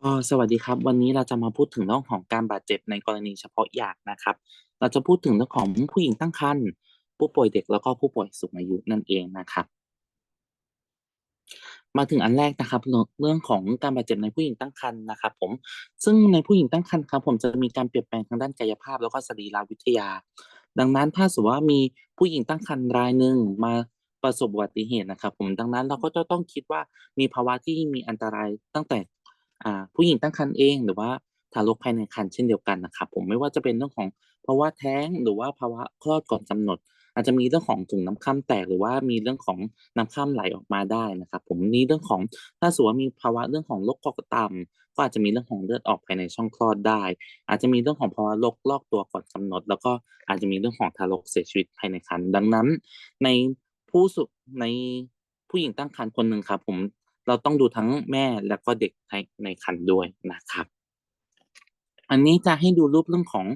เออสวัสดีครับ วันนี้เราจะมาพูดถึงเรื่องของการบาดเจ็บในกรณีเฉพาะอย่างนะครับ เราจะพูดถึงเรื่องของ ผู้หญิงตั้งครรภ์ ผู้ป่วยเด็ก แล้วก็ผู้ป่วยสูงอายุนั่นเองนะครับ มาถึงอันแรกนะครับ เรื่อง เรื่องของการบาดเจ็บในผู้หญิงตั้งครรภ์นะครับผม ซึ่งในผู้หญิงตั้งครรภ์ครับผม จะมีการเปลี่ยนแปลงทางด้านกายภาพ แล้วก็สรีรวิทยา ดังนั้นถ้าสมมติว่ามีผู้หญิงตั้งครรภ์รายหนึ่งมาประสบอุบัติเหตุนะครับผม ดังนั้นเราก็จะต้องคิดว่า มีภาวะที่มีอันตรายตั้งแต่ ผู้หญิงตั้งครรภ์เองหรือว่าทารกภายในครรภ์เช่นเดียวกันนะครับผมไม่ว่าจะเป็นเรื่องของภาวะแท้งหรือว่าภาวะคลอดก่อนกำหนด อาจจะมีเรื่องของถุงน้ำค่ำแตก หรือว่ามีเรื่องของน้ำค่ำไหลออกมาได้นะครับ ผมนี่เรื่องของถ้าสมมติว่ามีภาวะเรื่องของโรคคอกต่ำก็อาจจะมีเรื่องของเลือดออกภายในช่องคลอดได้ อาจจะมีเรื่องของภาวะโรคลอกตัวก่อนกำหนด แล้วก็อาจจะมีเรื่องของทารกเสียชีวิตภายในครรภ์ดังนั้น ในผู้สุในผู้หญิงตั้งครรภ์คนหนึ่งครับผม เราต้องดูทั้งแม่แล้วก็เด็กในในครรภ์ด้วยนะครับ อันนี้จะให้ดูรูปเรื่องของ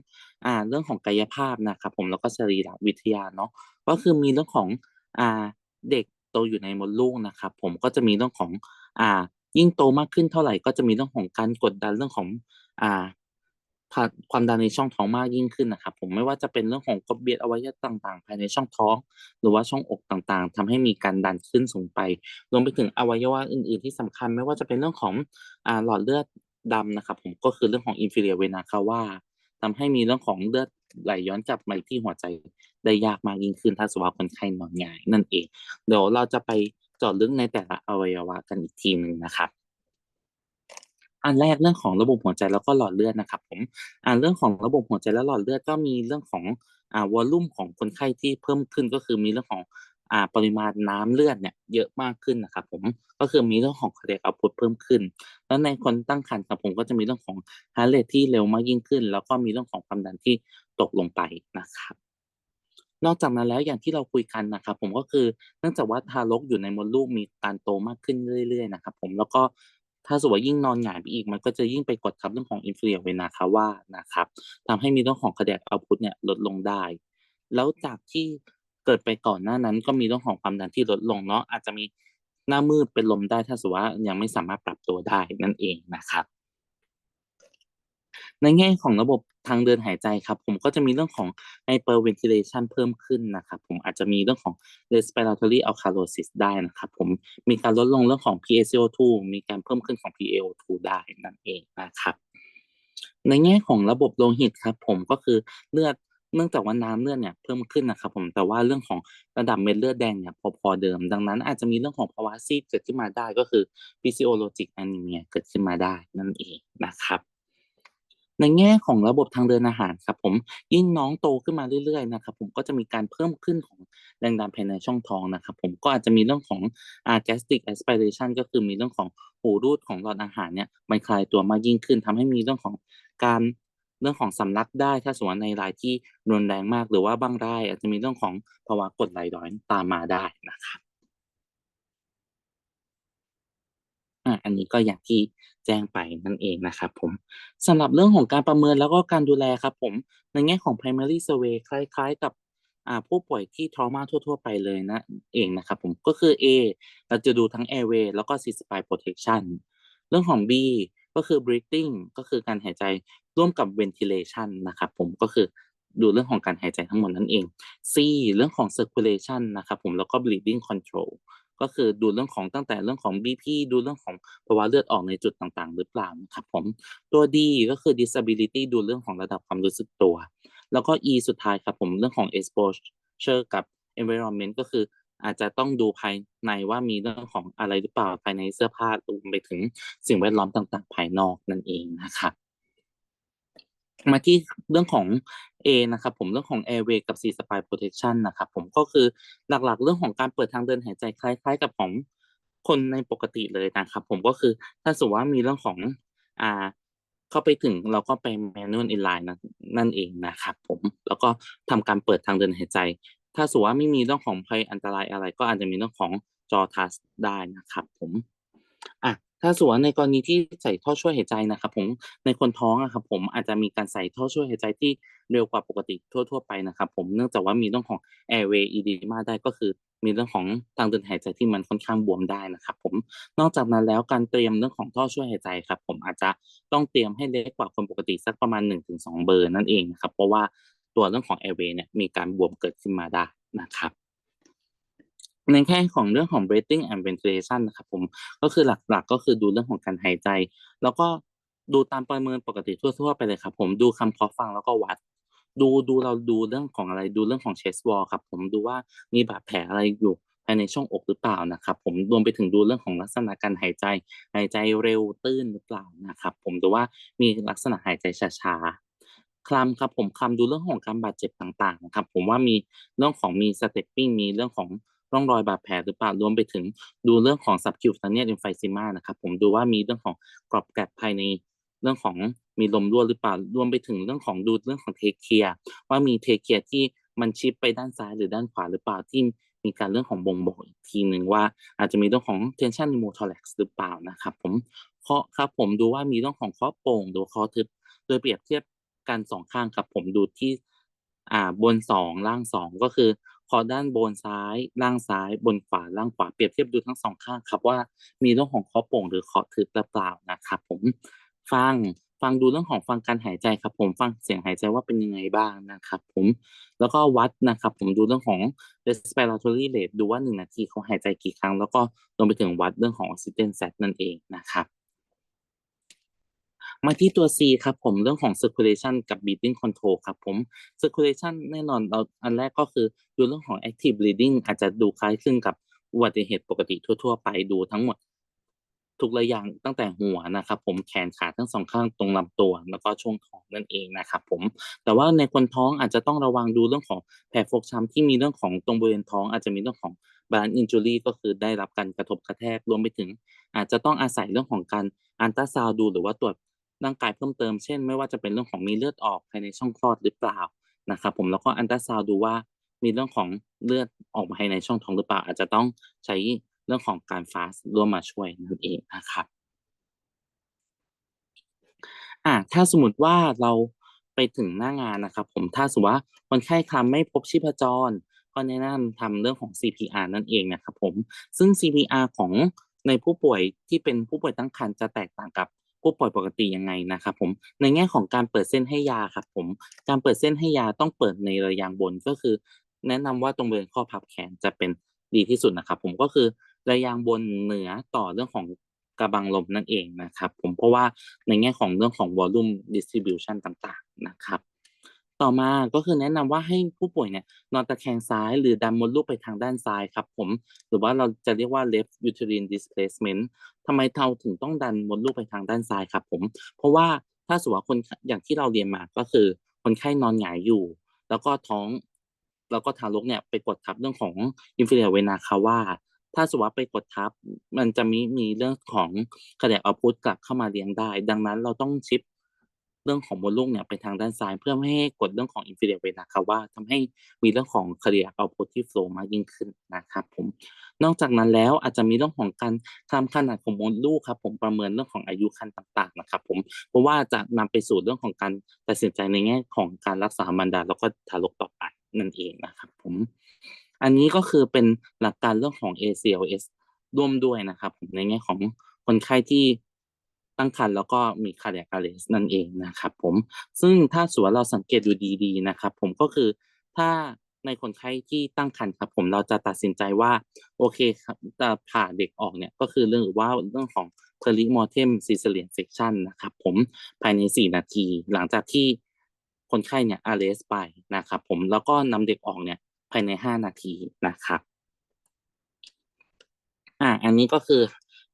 อ่าเรื่องของกายภาพนะครับ ผมแล้วก็สรีรวิทยาเนาะก็คือมีเรื่องของอ่าเด็กโตอยู่ในมดลูกนะครับ ผมก็จะมีเรื่องของอ่ายิ่งโตมากขึ้นเท่าไหร่ก็จะมีเรื่องของการกดดันเรื่องของอ่า ความดันในช่องท้องมากยิ่งขึ้นนะครับผมไม่ว่าจะเป็นเรื่องของกรดเบียดอวัยวะต่างๆ ภายในช่องท้อง หรือว่าช่องอกต่างๆทำให้มีการดันขึ้นสูงไป รวมไปถึงอวัยวะอื่นๆ ที่สำคัญ ไม่ว่าจะเป็นเรื่องของหลอดเลือดดำนะครับผมก็คือเรื่องของ inferior vena cava ทำให้มีเรื่องของเลือดไหลย้อนกลับมาที่หัวใจได้ยากมากยิ่งขึ้นถ้าสมมติว่าคนไข้นอนหงายนั่นเอง เดี๋ยวเราจะไปเจาะลึกในแต่ละอวัยวะกันอีกทีหนึ่งนะครับ อันแรกเรื่องของระบบหัวใจแล้วก็หลอดเลือดนะครับผมอ่าเรื่องของระบบหัวใจและหลอดเลือดก็มีเรื่องของอ่าวอลลุ่มของคนไข้ที่เพิ่มขึ้นก็คือมีเรื่องของอ่าปริมาณน้ำเลือดเนี่ยเยอะมากขึ้นนะครับผมก็คือมีเรื่องของคาร์ดิ a เอาพุตเพิ่มขึ้น แล้วในคนตั้งครรภ์ครับผมก็จะมีเรื่องของฮาร์เรทที่เร็วมากยิ่งขึ้น แล้วก็มีเรื่องของความดันที่ตกลงไปนะครับนอกจากนั้นแล้วอย่างที่เราคุยกันนะครับผมก็คือเนื่องจากว่าทารกอยู่ในมดลูกมีการโตมากขึ้นเรื่อย ๆ นะครับผมแล้วก็ ถ้าสมมติว่ายิ่งนอนหงายไปอีก มันก็จะยิ่งไปกดทับเรื่องของอินฟลูเอนเวนาคาว่านะครับทำให้มีเรื่องของกระแดดเอาพุทธเนี่ยลดลงได้ แล้วจากที่เกิดไปก่อนหน้านั้น ก็มีเรื่องของความดันที่ลดลงเนาะอาจจะมีหน้ามืดเป็นลมได้ถ้าสมมติว่ายังไม่สามารถปรับตัวได้นั่นเองนะครับ ในแง่ของระบบทางเดินหายใจครับ ผมก็จะมีเรื่องของ hyperventilation เพิ่มขึ้นนะครับ ผมอาจจะมีเรื่องของ respiratory alkalosis ได้นะครับ ผมมีการลดลงเรื่องของ PaCO2 มีการเพิ่มขึ้นของ PaO2 ได้นั่นเองนะครับ ในแง่ของระบบโลหิตครับ ผมก็คือเลือดเนื่องจากว่าน้ำเลือดเนี่ยเพิ่มขึ้นนะครับ ผมแต่ว่าเรื่องของระดับเม็ดเลือดแดงเนี่ยพอๆเดิม ดังนั้นอาจจะมีเรื่องของภาวะซีดเกิดขึ้นมาได้ก็คือ physiologic anemia เกิดขึ้นมาได้นั่นเองนะครับ ในแง่ของระบบทางเดินอาหารครับผมยิ่งน้องโตขึ้นมาเรื่อยๆนะครับผมก็จะมีการเพิ่มขึ้นของแรงดันภายในช่องท้องนะครับผมก็อาจจะมีเรื่องของ gastric aspiration ก็คือมีเรื่องของหูรูดของหลอดอาหารเนี่ยมันคลายตัวมากยิ่งขึ้นทำให้มีเรื่องของการเรื่องของสำลักได้ถ้าสมมติว่าในรายที่รุนแรงมากหรือว่าบางรายอาจจะมีเรื่องของภาวะกดไหลย้อนตามมาได้นะครับ อันนี้ก็อย่างที่แจ้งไปนั่นเองนะครับผมสำหรับเรื่องของการประเมินแล้วก็การดูแลครับผมในแง่ของ primary survey คล้าย ๆ กับผู้ป่วยที่ trauma ทั่ว ๆ ไปเลยนะเองนะครับผมก็คือ A เราจะดูทั้ง airway แล้วก็ C-spine protection เรื่องของ B ก็คือ breathing ก็คือการหายใจร่วมกับ ventilation นะครับผมก็คือดูเรื่องของการหายใจทั้งหมดนั่นเอง C เรื่องของ circulation นะครับผมแล้วก็ bleeding control ก็คือดูเรื่องของตั้งแต่เรื่องของ BP ดูเรื่องของภาวะเลือดออกในจุดต่างๆ หรือเปล่านะครับผมตัว D ก็คือ disability ดูเรื่องของระดับความรู้สึกตัว แล้วก็ E สุดท้ายครับผมเรื่องของ exposure กับ environment ก็คืออาจจะต้องดูภายในว่ามีเรื่องของอะไรหรือเปล่าภายในเสื้อผ้ารวมไปถึงสิ่งแวดล้อมต่างๆ ภายนอกนั่นเองนะครับ มาที่เรื่องของ A นะครับผมเรื่องของ airway กับ C spine protection นะครับผมก็คือหลักๆ เรื่องของการเปิดทางเดินหายใจคล้าย ๆ กับของคนในปกติเลยนะครับผมก็คือถ้าสมมติว่ามีเรื่องของอ่าเข้าไปถึงเราก็ไป manual inline นะนั่นเองนะครับผมแล้วก็ทำการเปิดทางเดินหายใจ ถ้าสมมติว่าไม่มีเรื่องของภัยอันตรายอะไร ก็อาจจะมีเรื่องของ jaw thrust ได้นะครับผมอะ ถ้าสมมติว่าในกรณีที่ใส่ท่อช่วยหายใจนะครับผมในคนท้องอะครับผมอาจจะมีการใส่ท่อช่วยหายใจที่เร็วกว่าปกติทั่ว ๆ ไปนะครับผมเนื่องจากว่ามีเรื่องของ airway edema ได้ก็คือ มีเรื่องของทางเดินหายใจที่มันค่อนข้างบวมได้นะครับผมนอกจากนั้นแล้วการเตรียมเรื่องของท่อช่วยหายใจครับผมอาจจะต้องเตรียมให้เล็กกว่าคนปกติสักประมาณ 1-2 เบอร์นั่นเองนะครับเพราะว่าตัวเรื่องของ airway เนี่ยมีการบวมเกิดขึ้นมาได้นะครับ ในแง่ของเรื่องของ breathing and ventilation นะครับผมก็คือหลักๆ ก็คือดูเรื่องของการหายใจ แล้วก็ดูตามประเมินปกติทั่วๆไปเลยครับผมดูคำเคาะฟังแล้วก็วัด ดูดูเราดูเรื่องของอะไรดูเรื่องของ chest wall ครับผมดูว่ามีบาดแผลอะไรอยู่ภายในช่องอกหรือเปล่านะครับ ผมรวมไปถึงดูเรื่องของลักษณะการหายใจ หายใจเร็วตื้นหรือเปล่านะครับผมดูว่ามีลักษณะหายใจช้าๆคลำครับผมคลำดูเรื่องของการบาดเจ็บต่างๆนะครับผมว่ามีเรื่องของมี stepping มีเรื่องของ ร่องรอยบาดแผลหรือเปล่ารวมไปถึงดูเรื่องของ subcutaneous emphysema นะครับผมดูว่ามีเรื่องของกรอบแกรบภายในเรื่องของมีลมรั่วหรือเปล่ารวมไปถึงเรื่องของดูเรื่องของเทเคียว่ามีเทเคียที่มันชิปไปด้านซ้ายหรือด้านขวาหรือเปล่าที่มีการเรื่องของบ่งบอกอีกทีหนึ่งว่า อาจจะมีเรื่องของ tension pneumothorax หรือเปล่านะครับผมเคาะครับผมดูว่ามีเรื่องของเคาะโป่งหรือเคาะทึบ โดยเปรียบเทียบกันสองข้างครับผมดูที่อ่าบนสองล่างสองก็คือ คาะด้านบนซ้าย ล่างซ้าย บนขวา ล่างขวา เปรียบเทียบดูทั้งสองข้างครับว่ามีเรื่องของคาะโป่งหรือคาะทึบหรือเปล่านะครับผมฟังฟังดูเรื่องของฟังการหายใจครับผมฟังเสียงหายใจว่าเป็นยังไงบ้างนะครับผมแล้วก็วัดนะครับผมดูเรื่องของ respiratory rate ดูว่าหนึ่งนาทีเขาหายใจกี่ครั้ง แล้วก็รวมไปถึงวัดเรื่องของ oxygen sat นั่นเองนะครับ มาที่ตัว C ครับผมเรื่องของ circulation กับ breathing control ครับผม circulation แน่นอนเราอันแรกก็คือดูเรื่องของ active breathing อาจจะดูคล้ายคลึงกับอุบัติเหตุปกติทั่ว ๆ ไปดูทั้งหมด ทุกระอย่างตั้งแต่หัวนะครับผมแขนขาทั้งสองข้างตรงลำตัว แล้วก็ช่วงท้องนั่นเองนะครับผมแต่ว่าในคนท้องอาจจะต้องระวังดูเรื่องของแผลฟกช้ำที่มีเรื่องของตรงบริเวณท้องอาจจะมีเรื่องของ balance injury ก็คือได้รับการกระทบกระแทกรวมไปถึง อาจจะต้องอาศัยเรื่องของการอันตราซาวดู หรือว่าตรวจ ร่างกายเพิ่มเติมเช่น ไม่ว่าจะเป็นเรื่องของมีเลือดออกภายในช่องคลอดหรือเปล่านะครับผมแล้วก็อันตราซาวดูว่ามีเรื่องของเลือดออกมาภายในช่องท้องหรือเปล่า อาจจะต้องใช้เรื่องของการฟาสร่วมมาช่วยนั่นเองนะครับอ่าถ้าสมมติว่าเราไปถึงหน้างานนะครับ ผมถ้าสมมติว่าคนไข้คลำไม่พบชีพจร ก็แนะนำทำเรื่องของ CPR นั่นเองนะครับผมซึ่ง CPR ของในผู้ป่วยที่เป็นผู้ป่วยตั้งครรภ์จะแตกต่างกับ ผู้ป่วยปกติยังไงนะครับผมในแง่ของการเปิดเส้นให้ยาครับผมการเปิดเส้นให้ยาต้องเปิดในระยางบนก็คือ แนะนำว่าตรงบริเวณข้อพับแขนจะเป็นดีที่สุดนะครับ ผมก็คือระยางบนเหนือต่อเรื่องของกระบังลมนั่นเองนะครับ ผมเพราะว่าในแง่ของเรื่องของวอลลุ่มดิสติบิวชันต่างๆนะครับ ต่อมาก็คือแนะนำว่าให้ผู้ป่วยเนี่ยนอนตะแคงซ้าย หรือดันมดลูกไปทางด้านซ้ายครับผมหรือว่าเราจะเรียกว่า left uterine displacement ทำไมเราถึงต้องดันมดลูกไปทางด้านซ้ายครับผม เพราะว่าถ้าสมมติว่าคนอย่างที่เราเรียนมาก็คือ คนไข้นอนหงายอยู่ แล้วก็ท้อง แล้วก็ทารกเนี่ยไปกดทับเรื่องของ inferior vena cava ถ้าสมมติว่าไปกดทับ มันจะมีมีเรื่องของขยายเอาพุทกลับเข้ามาเลี้ยงได้ ดังนั้นเราต้องชิป เรื่องของมดลูกเนี่ยไปทางด้านซ้ายเพื่อไม่ให้กดเรื่องของ inferior vena cava ทำให้มีเรื่องของ cardiac output ที่ flow มากยิ่งขึ้นนะครับผมนอกจากนั้นแล้วอาจจะมีเรื่องของการทำขนาดของมดลูกครับผมประเมินเรื่องของอายุคันต่างๆนะครับผมเพราะว่าจะนำไปสู่เรื่องของการตัดสินใจในแง่ของการรักษามารดาแล้วก็ทารกต่อไปนั่นเองนะครับผมอันนี้ก็คือเป็นหลักการเรื่องของ ACLS ร่วมด้วยนะครับผมในแง่ของคนไข้ที่ ตั้งครรภ์แล้วก็มี cardiac arrest นั่นเองนะครับผมซึ่งถ้าสมมติว่าเราสังเกตดูดี ๆนะครับ ผมก็คือถ้าในคนไข้ที่ตั้งครรภ์ครับผมเราจะตัดสินใจว่าโอเคครับจะผ่าเด็กออกเนี่ยก็คือเรื่องว่าเรื่องของ perimortem cesarean section นะครับผมภายใน 4 นาที หลังจากที่คนไข้เนี่ย arrest ไปนะครับผมแล้วก็นำเด็กออกเนี่ยภายใน 5 นาทีนะครับอ่าอันนี้ก็คือ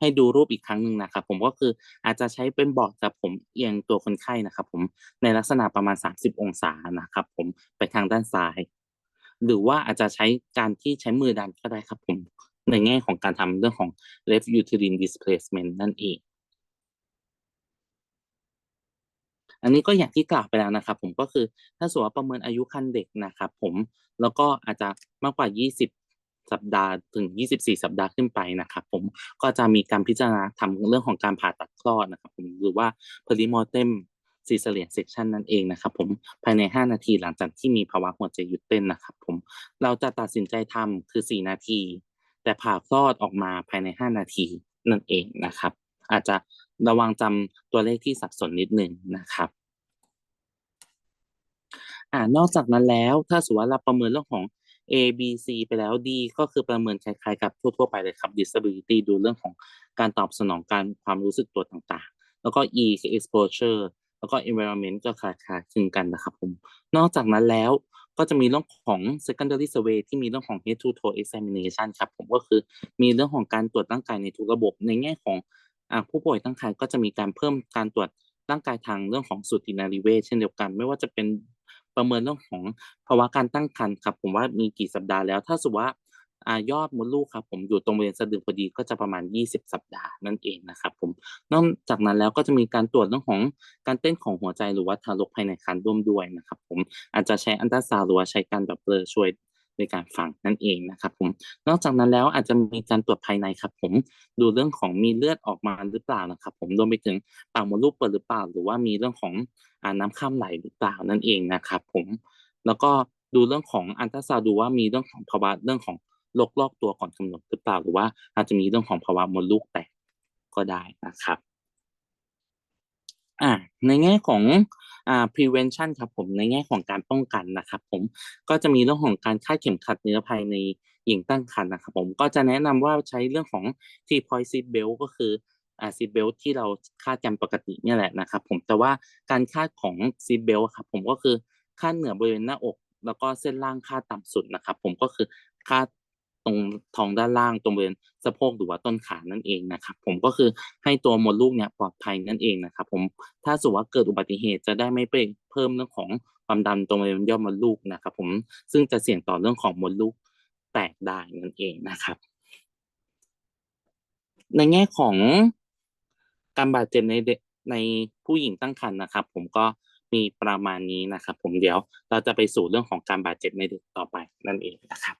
ให้ดูรูปอีกครั้งหนึ่งนะครับผมก็คืออาจจะใช้เป็นบอร์ดกับผมเอียงตัวคนไข้นะครับผมในลักษณะประมาณ 30 องศานะครับผมไปทางด้านซ้าย หรือว่าอาจจะใช้การที่ใช้มือดันก็ได้ครับผมในแง่ของการทำเรื่องของ left uterine displacement นั่นเองอันนี้ก็อย่างที่กล่าวไปแล้วนะครับ ผมก็คือถ้าสมมติว่าประเมินอายุคันเด็กนะครับผมแล้วก็อาจจะมากกว่า 20 สัปดาห์ถึง 24 สัปดาห์ขึ้นไปนะครับผมก็จะมีการพิจารณาทำเรื่องของการผ่าตัดคลอดนะครับผมหรือว่า perimortem cesarean section นั่นเองนะครับผมภายใน 5 นาทีหลังจากที่มีภาวะหัวใจหยุดเต้นนะครับผมเราจะตัดสินใจทำคือ 4 นาที แต่ผ่าคลอดออกมาภายใน 5 นาทีนั่นเองนะครับ อาจจะระวังจำตัวเลขที่สับสนนิดนึงนะครับอ่านอกจากนั้นแล้วถ้าสมมติว่าเราประเมินเรื่องของ A B C ไปแล้ว D ก็คือประเมินคล้ายๆกับทั่วๆไปเลยครับ disability ดูเรื่องของการตอบสนองการความรู้สึกตัวต่างๆ แล้วก็ E คือ exposure แล้วก็ environment ก็คล้ายๆคลึงกันนะครับผม นอกจากนั้นแล้วก็จะมีเรื่องของ secondary survey ที่มีเรื่องของ head to toe examination ครับผมก็คือมีเรื่องของการตรวจร่างกายในทุกระบบ ในแง่ของอผู้ป่วยตั้งครรภ์ก็จะมีการเพิ่มการตรวจร่างกายทางเรื่องของสูตินารีเวชเช่นเดียวกัน ไม่ว่าจะเป็น ประเมินเรื่องของภาวะการตั้งครรภ์ครับ ผมว่ามีกี่สัปดาห์แล้ว ถ้าสมมติว่าอายอดมดลูกครับ ผมอยู่ตรงบริเวณสะดือพอดีก็จะประมาณ 20 สัปดาห์นั่นเองนะครับ ผมนอกจากนั้นแล้วก็จะมีการตรวจเรื่องของการเต้นของหัวใจหรือว่าทารกภายในครรภ์ร่วมด้วยนะครับ ผมอาจจะใช้อันตราซาวด์หรือว่าใช้การแบบเบลอช่วย ในการฟังนั่นเองนะครับผมนอกจากนั้นแล้วอาจจะมีการตรวจภายในครับผมดูเรื่องของมีเลือดออกมาหรือเปล่านะครับ ผมรวมไปถึงปากมดลูกเปิดหรือเปล่า หรือว่ามีเรื่องของอน้ำข้ามไหลหรือเปล่านั่นเองนะครับผมแล้วก็ดูเรื่องของอันตราซาวดูว่ามีเรื่องของภาวะเรื่องของโรคลอกตัวก่อนกำหนดหรือเปล่า หรือว่าอาจจะมีเรื่องของภาวะมดลูกแตกก็ได้นะครับอ่าในแง่ของ อ่า prevention ครับผมในแง่ของการป้องกันนะครับผมก็จะมีเรื่องของการคาดเข็มขัดนิรภัยในหญิงตั้งครรภ์นะครับผมก็จะแนะนำว่าใช้เรื่องของ T point seat belt ก็คืออ่า seat belt ที่เราคาดกันปกติเนี่ยแหละนะครับผมแต่ว่าการคาดของ seat belt ครับผมก็คือคาดเหนือบริเวณหน้าอก แล้วก็เส้นล่างคาดต่ำสุดนะครับผมก็คือคาด รงท้องด้านล่างตรงบริเวณสะโพกหรือว่าต้นขานั่นเองนะครับ ผมก็คือให้ตัวมดลูกเนี่ยปลอดภัยนั่นเองนะครับ ผมถ้าสมมติว่าเกิดอุบัติเหตุจะได้ไม่ไปเพิ่มเรื่องของความดันตรงบริเวณยอดมดลูกนะครับ ผมซึ่งจะเสี่ยงต่อเรื่องของมดลูกแตกได้นั่นเองนะครับ ในแง่ของการบาดเจ็บในเด็กในผู้หญิงตั้งครรภ์นะครับ ผมก็มีประมาณนี้นะครับ ผมเดี๋ยวเราจะไปสู่เรื่องของการบาดเจ็บในเด็กต่อไปนั่นเองนะครับ